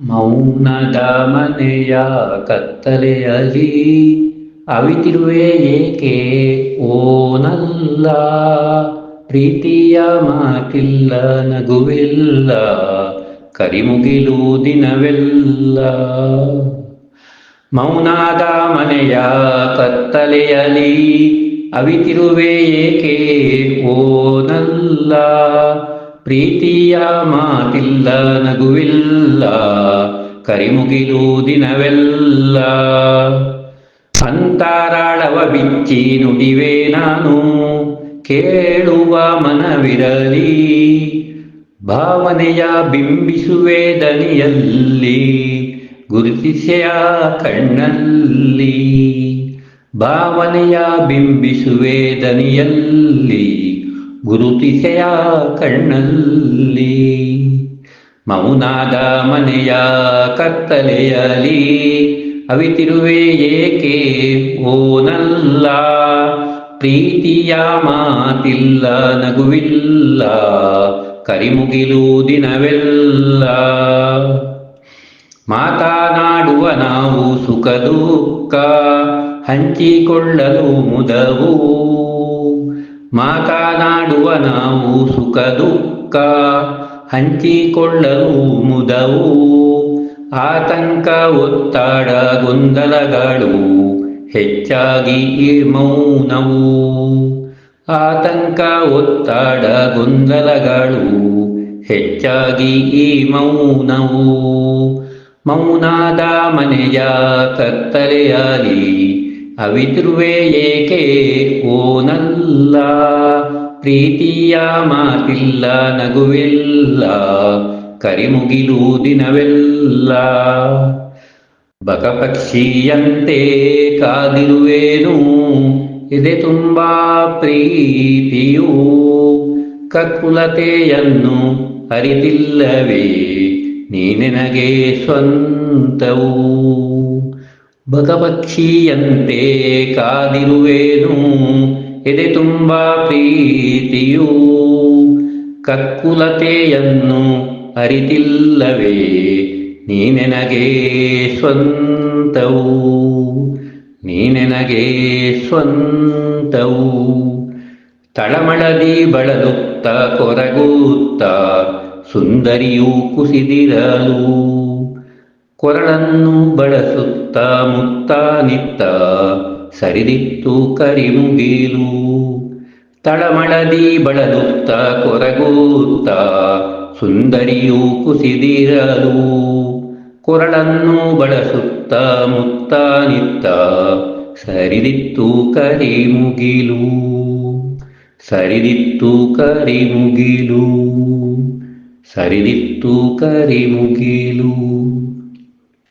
ಮೌನದ ಮನೆಯ ಕತ್ತಲೆಯಲ್ಲಿ ಅವಿತಿರುವೆ ಏಕೆ? ಓನಲ್ಲ ಪ್ರೀತಿಯ ಮಾತಿಲ್ಲ, ನಗುವಿಲ್ಲ, ಕರಿಮುಗಿಲು ದಿನವೆಲ್ಲ. ಮೌನಾದ ಮನೆಯ ಕತ್ತಲೆಯಲ್ಲಿ ಅವಿತಿರುವೆ ಏಕೆ? ಓನಲ್ಲ ಪ್ರೀತಿಯ ಮಾತಿಲ್ಲ, ನಗುವಿಲ್ಲ ಕರಿಮುಗಿದು ದಿನವೆಲ್ಲ. ಅಂತರಾಳವ ಬಿಚ್ಚಿ ನುಡಿವೆ ನಾನು, ಕೇಳುವ ಮನವಿರಲಿ. ಭಾವನೆಯ ಬಿಂಬಿಸುವೆ ದನಿಯಲ್ಲಿ, ಗುರುತಿಸೆಯ ಕಣ್ಣಲ್ಲಿ. ಭಾವನೆಯ ಬಿಂಬಿಸುವೆ ದನಿಯಲ್ಲಿ ಗುರುತಿಸೆಯ ಕಣ್ಣಲ್ಲಿ ಮೌನಾದ ಮನೆಯ ಕತ್ತಲೆಯಲಿ ಅವಿತಿರುವೆ ಏಕೆ? ಓನಲ್ಲ ಪ್ರೀತಿಯ ಮಾತಿಲ್ಲ, ನಗುವಿಲ್ಲ, ಕರಿಮುಗಿಲು ದಿನವೆಲ್ಲ. ಮಾತನಾಡುವ ನಾವು ಸುಖ, ದುಃಖ, ಹಂಚಿಕೊಳ್ಳಲು ಮುದವು. ಮಾತನಾಡುವ ನಾವು ಸುಖ, ದುಃಖ ಹಂಚಿಕೊಳ್ಳಲು ಮುದವು. ಆತಂಕ, ಒತ್ತಡ, ಗೊಂದಲಗಳು ಹೆಚ್ಚಾಗಿ ಈ ಮೌನವು. ಆತಂಕ, ಒತ್ತಡ, ಗೊಂದಲಗಳು ಹೆಚ್ಚಾಗಿ ಈ ಮೌನವು. ಮೌನಾದ ಮನೆಯ ಕತ್ತಲೆಯಾಲಿ ಅವಿತಿರುವೆ ಏಕೆ ಓನಲ್ಲ ಪ್ರೀತಿಯ ಮಾತಿಲ್ಲ, ನಗುವಿಲ್ಲ, ಕರಿಮುಗಿಲು ದಿನವೆಲ್ಲ. ಬಕಪಕ್ಷಿಯಂತೆ ಕಾದಿರುವೇನು ಇದೆ ತುಂಬಾ ಪ್ರೀತಿಯು ಕಕುಲತೆಯನ್ನು ಅರಿತಿಲ್ಲವೇ, ನೀನೆನಗೆ ಸ್ವಂತವು. ಬಕಪಕ್ಷಿಯಂತೆ ಕಾದಿರುವೇನು ಎದೆ ತುಂಬ ಪ್ರೀತಿಯು ಕಕ್ಕುಲತೆಯನ್ನು ಅರಿತಿಲ್ಲವೇ, ನೀನೆನಗೆ ಸ್ವಂತವು ನೀನೆನಗೆ ಸ್ವಂತವು. ತಳಮಳದಿ ಬಳಲುತ್ತ ಕೊರಗುತ್ತ ಸುಂದರಿಯು ಕುಸಿದಿರಲು, ಕೊರಳನ್ನು ಬಳಸುತ್ತ ಮುತ್ತ ನಿತ್ತ ಸರಿದಿತ್ತು ಕರಿಮುಗಿಲು ತಳಮಳದಿ ಬಳಲುತ್ತ ಕೊರಗೂತ್ತ ಸುಂದರಿಯು ಕುಸಿದಿರಲು. ಕೊರಳನ್ನು ಬಳಸುತ್ತ ಮುತ್ತ ನಿತ್ತ ಸರಿದಿತ್ತು ಕರಿಮುಗಿಲು. ಸರಿದಿತ್ತು ಕರಿಮುಗಿಲು. ಸರಿದಿತ್ತು ಕರಿಮುಗಿಲು.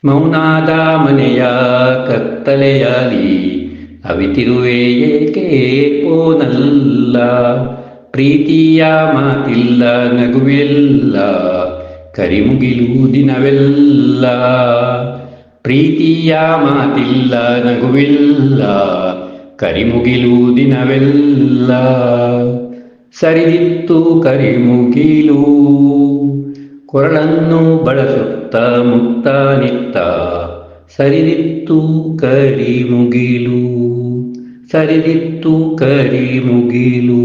ಮೌನಾದ ಮನೆಯ ಕತ್ತಲೆಯಾಲಿ ಅವಿತಿರುವೆ ಏಕೆ ಪ್ರೀತಿಯ ಮಾತಿಲ್ಲ, ನಗುವಿಲ್ಲ ಕರಿಮುಗಿಲು ದಿನವೆಲ್ಲ ಪ್ರೀತಿಯ ಮಾತಿಲ್ಲ, ನಗುವಿಲ್ಲ ಕರಿಮುಗಿಲು ದಿನವೆಲ್ಲ ಸರಿದಿತ್ತು ಕರಿಮುಗಿಲು, ಕೊರಳನ್ನು ಬಳಸುತ್ತ ಮುಕ್ತ ನಿತ್ತ ಸರಿದಿತ್ತು ಕರಿಮುಗಿಲು. ಸರಿದಿತ್ತು ಕರಿಮುಗಿಲು